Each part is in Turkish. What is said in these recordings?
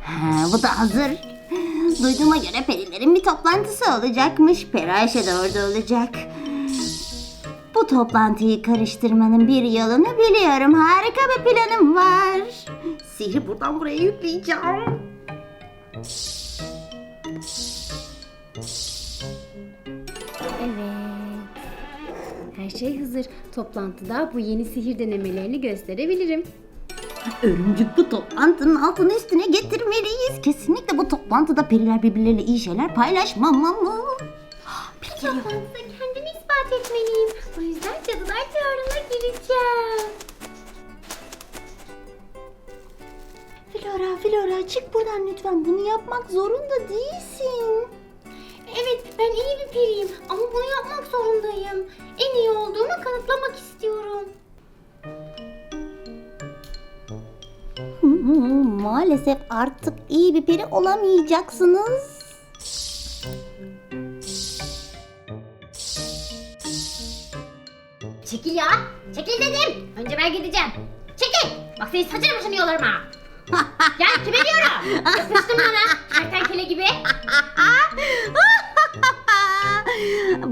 ha, bu da hazır. Duyduğuma göre perilerin bir toplantısı olacakmış. Peri Ayşe de orada olacak. Bu toplantıyı karıştırmanın bir yolunu biliyorum. Harika bir planım var. Sihri buradan buraya yükleyeceğim. Evet. Şey hazır. Toplantıda bu yeni sihir denemelerini gösterebilirim. Örümcük bu toplantının altını üstüne getirmeliyiz. Kesinlikle bu toplantıda periler birbirleriyle iyi şeyler paylaşmamalı. Geliyor. Toplantıda kendimi ispat etmeliyim. O yüzden cadılar diyarına gireceğim. Flora, Flora çık buradan lütfen. Bunu yapmak zorunda değilsin. Evet ben iyi bir periyim ama bunu yapmak zorundayım. En iyi olduğumu kanıtlamak istiyorum. Hmm, Maalesef artık iyi bir peri olamayacaksınız. Çekil ya. Çekil dedim. Önce ben gideceğim. Çekil. Bak senin saçını başını yolarım ha. ya kime diyorum? Yapıştın bana. Kertenkele gibi.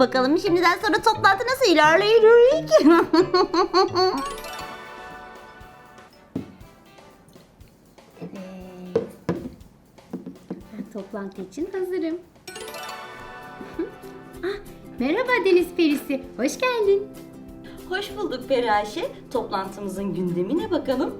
Bakalım şimdiden sonra toplantı nasıl ilerleyecek? Evet. Ben toplantı için hazırım. ah, merhaba Deniz Perisi. Hoş geldin. Hoş bulduk Peri Ayşe. Toplantımızın gündemine bakalım.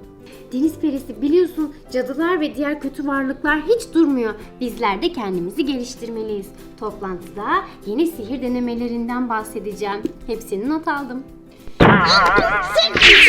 Deniz perisi biliyorsun cadılar ve diğer kötü varlıklar hiç durmuyor. Bizler de kendimizi geliştirmeliyiz. Toplantıda yeni sihir denemelerinden bahsedeceğim. Hepsini not aldım. Senin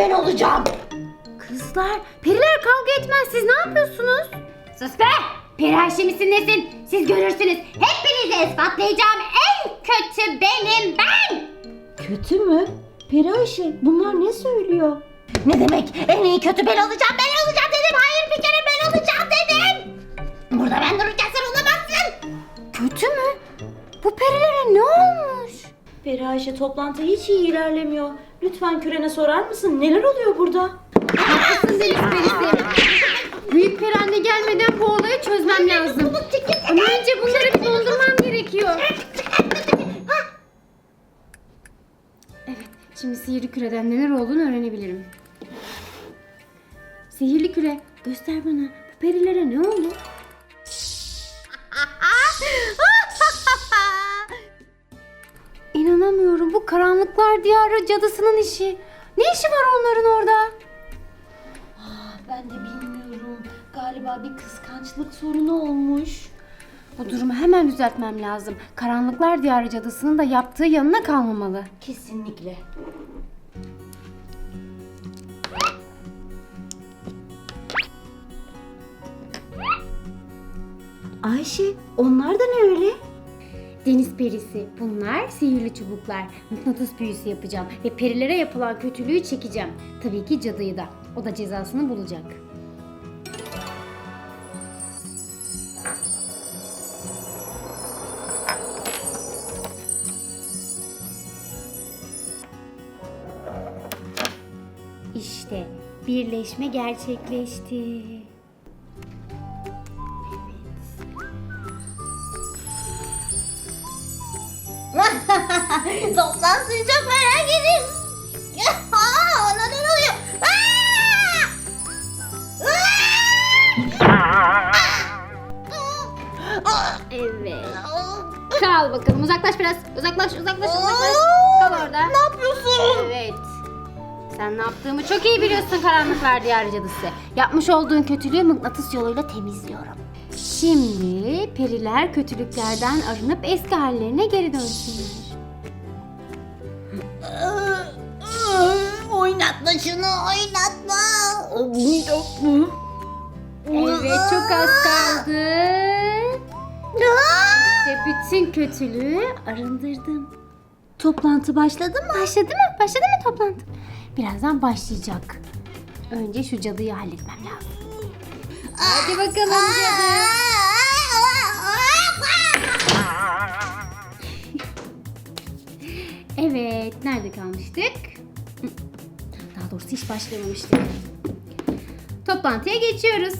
ben olacağım. Kızlar, periler kavga etmez. Siz ne yapıyorsunuz? Sus be! Peri Ayşe misin nesin? Siz görürsünüz. Hepinize ispatlayacağım. En kötü benim ben. Kötü mü? Peri Ayşe bunlar ne söylüyor? Ne demek? En iyi kötü ben olacağım, ben olacağım dedim. Hayır bir kere ben olacağım dedim. Burada ben dururken sen olamazsın. Kötü mü? Bu perilere ne olmuş? Peri Ayşe toplantı hiç iyi ilerlemiyor. Lütfen Küren'e sorar mısın? Neler oluyor burada? Haklısın Deniz perisi. Büyük peri anne gelmeden bu olayı çözmem lazım. Ama önce bunları bir dondurmam gerekiyor. Evet, şimdi sihirli küreden neler olduğunu öğrenebilirim. Sihirli küre, göster bana. Bu perilere ne oldu? Karanlıklar diyarı cadısının işi. Ne işi var onların orada? Ben de bilmiyorum. Galiba bir kıskançlık sorunu olmuş. Bu durumu hemen düzeltmem lazım. Karanlıklar diyarı cadısının da yaptığı yanına kalmamalı. Kesinlikle. Ayşe, onlar da ne öyle? Deniz perisi. Bunlar sihirli çubuklar. Mıknatıs büyüsü yapacağım ve perilere yapılan kötülüğü çekeceğim. Tabii ki cadıyı da. O da cezasını bulacak. İşte birleşme gerçekleşti. Toplansın çok merak ediyorum. Aa, ona ne oluyor? Evet. Kal bakalım. Uzaklaş biraz. Uzaklaş, uzaklaş, uzaklaş. Kal orada. Ne yapıyorsun? Evet. Sen ne yaptığımı çok iyi biliyorsun karanlıklar diyarı cadısı. Yapmış olduğun kötülüğü mıknatıs yoluyla temizliyorum. Şimdi periler kötülüklerden arınıp eski hallerine geri dönsünler. Şunu, oynatma. Evet çok az kaldı. İşte bütün kötülüğü arındırdım. Toplantı başladı mı? Başladı mı? Başladı mı toplantı? Birazdan başlayacak. Önce şu cadıyı halletmem lazım. Hadi bakalım cadı. Evet, nerede kalmıştık? Doğrusu hiç başlamamıştık. Toplantıya geçiyoruz.